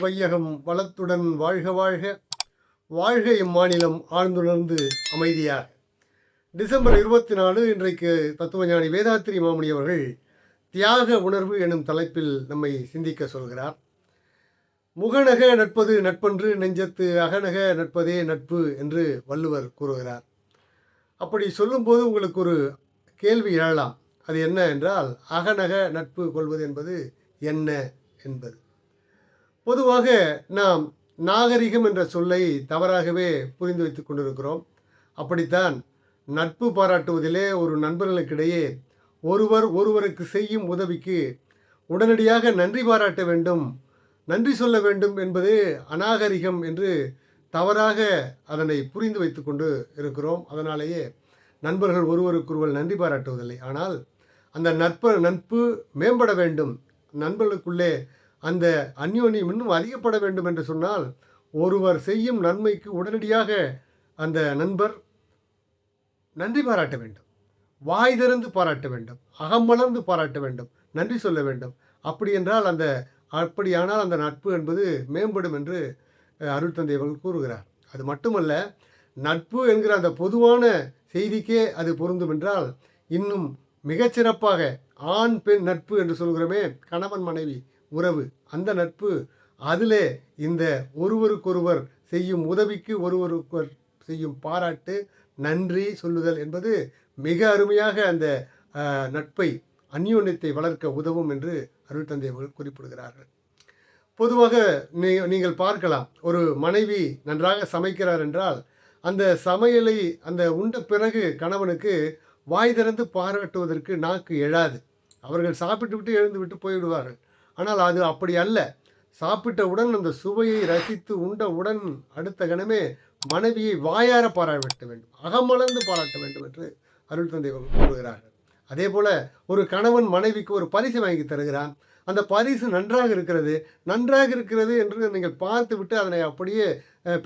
வையகம் வளத்துடன் வாழ்க வாழ்க. வாழ்க இம்மாநிலம் ஆழ்ந்துணர்ந்து அமைதியாக. டிசம்பர் இருபத்தி நாலு இன்றைக்கு தத்துவஞானி வேதாத்திரி மாமணி அவர்கள் தியாக உணர்வு எனும் தலைப்பில் நம்மை சிந்திக்க சொல்கிறார். முகநக நட்பது நட்பன்று நெஞ்சத்து அகநக நட்பதே நட்பு என்று வள்ளுவர் கூறுகிறார். அப்படி சொல்லும்போது உங்களுக்கு ஒரு கேள்வி எழலாம். அது என்ன என்றால் அகநக நட்பு கொள்வது என்பது என்ன என்பது. பொதுவாக நாம் நாகரிகம் என்ற சொல்லை தவறாகவே புரிந்து வைத்து கொண்டிருக்கிறோம். அப்படித்தான் நட்பு பாராட்டுவதிலே ஒரு நண்பர்களுக்கிடையே ஒருவர் ஒருவருக்கு செய்யும் உதவிக்கு உடனடியாக நன்றி பாராட்ட வேண்டும் நன்றி சொல்ல வேண்டும் என்பது அநாகரிகம் என்று தவறாக அதனை புரிந்து வைத்து கொண்டு இருக்கிறோம். அதனாலேயே நண்பர்கள் ஒருவருக்கொருவர் நன்றி பாராட்டுவதில்லை. ஆனால் அந்த நட்பு நட்பு மேம்பட வேண்டும். நண்பர்களுக்குள்ளே அந்த அந்யோன்யம் இன்னும் அதிகப்பட வேண்டும் என்று சொன்னால் ஒருவர் செய்யும் நன்மைக்கு உடனடியாக அந்த நண்பர் நன்றி பாராட்ட வேண்டும். வாய் திறந்து பாராட்ட வேண்டும். அகமலர்ந்து பாராட்ட வேண்டும். நன்றி சொல்ல வேண்டும். அப்படி என்றால் அந்த அப்படியானால் அந்த நட்பு என்பது மேம்படும் என்று அருள் தந்தை அவர்கள் கூறுகிறார். அது மட்டுமல்ல நட்பு என்கிற அந்த பொதுவான செய்திக்கே அது பொருந்தும் என்றால் இன்னும் மிகச்சிறப்பாக ஆண் பெண் நட்பு என்று சொல்கிறோமே கணவன் மனைவி உறவு. அந்த நட்பு அதிலே இந்த ஒருவருக்கொருவர் செய்யும் உதவிக்கு ஒருவருக்கொரு செய்யும் பாராட்டு நன்றி சொல்லுதல் என்பது மிக அருமையாக அந்த நட்பை அந்யோன்யத்தை வளர்க்க உதவும் என்று அருள் தந்தை அவர்கள் குறிப்பிடுகிறார்கள். பொதுவாக நீ நீங்கள் பார்க்கலாம் ஒரு மனைவி நன்றாக சமைக்கிறார் என்றால் அந்த சமையலை அந்த உண்ட பிறகு கணவனுக்கு வாய் திறந்து பாராட்டுவதற்கு நாக்கு எழாது. அவர்கள் சாப்பிட்டு விட்டு எழுந்து விட்டு போய்விடுவார்கள். ஆனால் அது அப்படி அல்ல. சாப்பிட்டவுடன் அந்த சுவையை ரசித்து உண்டவுடன் அடுத்த கணமே மனைவியை வாயார பாராட்ட வேண்டும் அகமலர்ந்து பாராட்ட வேண்டும் என்று அருள் தந்தை கூறுகிறார்கள். அதே போல ஒரு கணவன் மனைவிக்கு ஒரு பரிசு வாங்கி தருகிறான். அந்த பரிசு நன்றாக இருக்கிறது நன்றாக இருக்கிறது என்று நீங்கள் பார்த்து விட்டு அதனை அப்படியே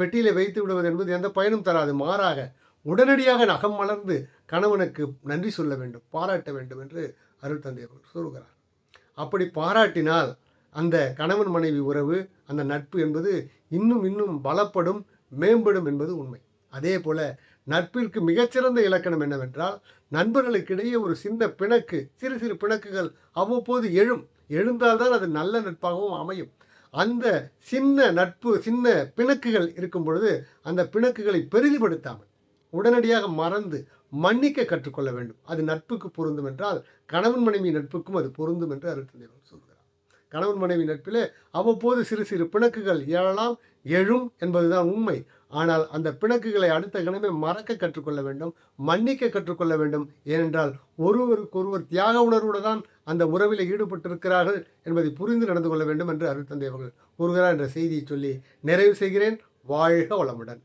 பெட்டியில் வைத்து விடுவது என்பது எந்த பயனும் தராது. மாறாக உடனடியாக நகம் மலர்ந்து கணவனுக்கு நன்றி சொல்ல வேண்டும் பாராட்ட வேண்டும் என்று அருள் தந்தை அவர்கள் கூறுகிறார் அப்படி பாராட்டினால் அந்த கணவன் மனைவி உறவு அந்த நட்பு என்பது இன்னும் இன்னும் பலப்படும் மேம்படும் என்பது உண்மை. அதே போல நட்பிற்கு மிகச்சிறந்த இலக்கணம் என்னவென்றால் நண்பர்களுக்கிடையே ஒரு சின்ன பிணக்கு சிறு சிறு பிணக்குகள் அவ்வப்போது எழும். எழுந்தால்தான் அது நல்ல நட்பாகவும் அமையும். அந்த சின்ன நட்பு சின்ன பிணக்குகள் இருக்கும் பொழுது அந்த பிணக்குகளை பெரிதுபடுத்தாமல் உடனடியாக மறந்து மன்னிக்க கற்றுக்கொள்ள வேண்டும். அது நட்புக்கு பொருந்தும் என்றால் கணவன் மனைவி நட்புக்கும் அது பொருந்தும் என்று அருட்தந்தை சொல்கிறார். கணவன் மனைவி நட்பிலே அவ்வப்போது சிறு சிறு பிணக்குகள் எழலாம் எழும் என்பதுதான் உண்மை. ஆனால் அந்த பிணக்குகளை அடுத்த கணமே மறக்க கற்றுக்கொள்ள வேண்டும் மன்னிக்க கற்றுக்கொள்ள வேண்டும். ஏனென்றால் ஒருவருக்கொருவர் தியாக உணர்வோடு தான் அந்த உறவில் ஈடுபட்டிருக்கிறார்கள் என்பதை புரிந்து நடந்து கொள்ள வேண்டும் என்று அருள் அவர்கள் கூறுகிறார் என்ற செய்தியை சொல்லி நிறைவு செய்கிறேன். வாழ்க வளமுடன்.